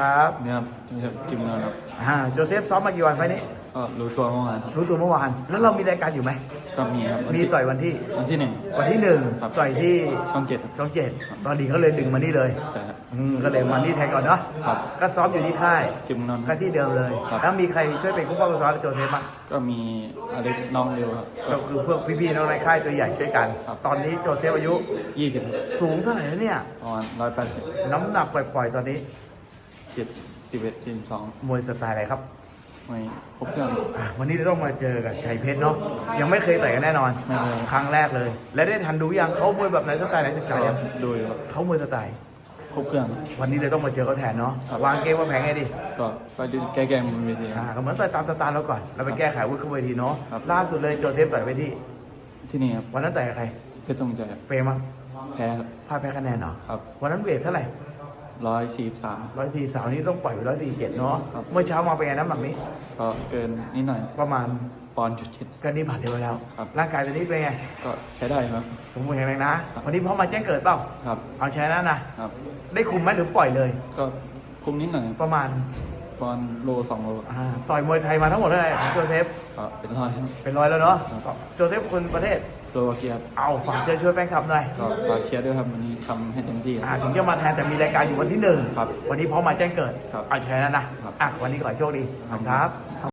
ครับเนี่ยครับนี่ครับจิมนอนครับอ่าโจเซฟซ้อมมากี่วันไฟล์นี้ก็รู้ตัวเมื่อวานครับรู้ตัวเมื่อวาน แล้วเรามีรายการอยู่ไหมก็มีครับวันมีที่ต่อยวันที่ วันที่หนึ่ง วันที่หนึ่งครับ ต่อยที่ช่องเจ็ดครับช่องเจ็ดตอนนี้เขาเลยดึงมานี่เลยใช่ครับ อืมก็เลยมานี่แทนก่อนเนาะครับ ก็ซ้อมอยู่ที่ค่ายจิมนอนคก็บรับที่เดิมเลย ครับ แล้วมีใครช่วยเป็นผู้ป้องกันซ้อมโจเซฟบ้างก็มีอเล็กน้องเดียวครับ ก็คือพวกพี่ๆน้องในค่ายตัวใหญ่ช่วยกัน ครับ ตอนนี้โจเซฟอายุยี่สิบสูงเท่าไหร่แล้วเนี่ยประมาณร้อยแปดสิบน้ำหนักปล่อยๆตอนนี้ เจ็ดสิบเอ็ดเจ็ดสองมวยสไตล์อะไรครับไม่ครบเครื่อง อะวันนี้เราต้องมาเจอกับชัยเพชรเนาะยังไม่เคยต่อยกันแน่นอน ไม่เคย ครั้งแรกเลย และได้ทันดูยังเขามวยแบบไหนสไตล์ไหนศึกษาก็ยังดูอยู่ครับเขามวยสไตล์ ครบเครื่อง วันนี้เลยต้องมาเจอเขาแทนเนาะครับ วางเกมว่าแพงไงดิก็ไปดูแก้แก้บนเวทีคอ่ารับ ก็เหมือนต่อยตามสไตล์เราก่อนเราไปแก้ไขวุฒิขึ้นเวทีเนาะครับ ล่าสุดเลยโจเซฟต่อยไปที่ ที่นี่ครับวันนั้นต่อยกับใครเพชรตรงใจครับเปรมั้งแพ้ครับพลาดแพ้คะแนนเหรอครับ วันนั้นเวทเท่าไหร่ ร้อยสี่สาม ร้อยสี่สาวนี้ต้องปล่อยไปร้อยสี่เจ็ดเนาะ ครับ เมื่อเช้ามาเป็นไงน้ำหนักนี้ ก็เกินนิดหน่อยประมาณปอนด์จุดเจ็ด ก็นี่ผ่านเดียวแล้ว ครับ ร่างกายตอนนี้เป็นไง ก็ใช้ได้ครับ สมบูรณ์แข็งแรงนะวันนี้พร้อมมาแจ้งเกิดเปล่า ครับเอาชนะนะ ครับ ได้คุมไหมหรือปล่อยเลย ก็คุมนิดหน่อยประมาณปอนด์โลสองโลอ่าต่อยมวยไทยมาทั้งหมดเลยโจเซฟ ก็เป็นร้อยครับ เป็นร้อยแล้วเนาะ ครับ โจเซฟคนประเทศ สโลวาเกียครับเอาฝากเชิญช่วยแฟนคลับหน่อยก็ฝากเชียร์ด้วยครับวันนี้ทำให้เต็มที่คอ่ารับ ถึงจะมาแทนแต่มีรายการอยู่วันที่หนึ่งครับวันนี้พร้อมมาแจ้งเกิดครับเอาชนะนะครับ อะวันนี้ขอให้โชคดีขอบคุณครับ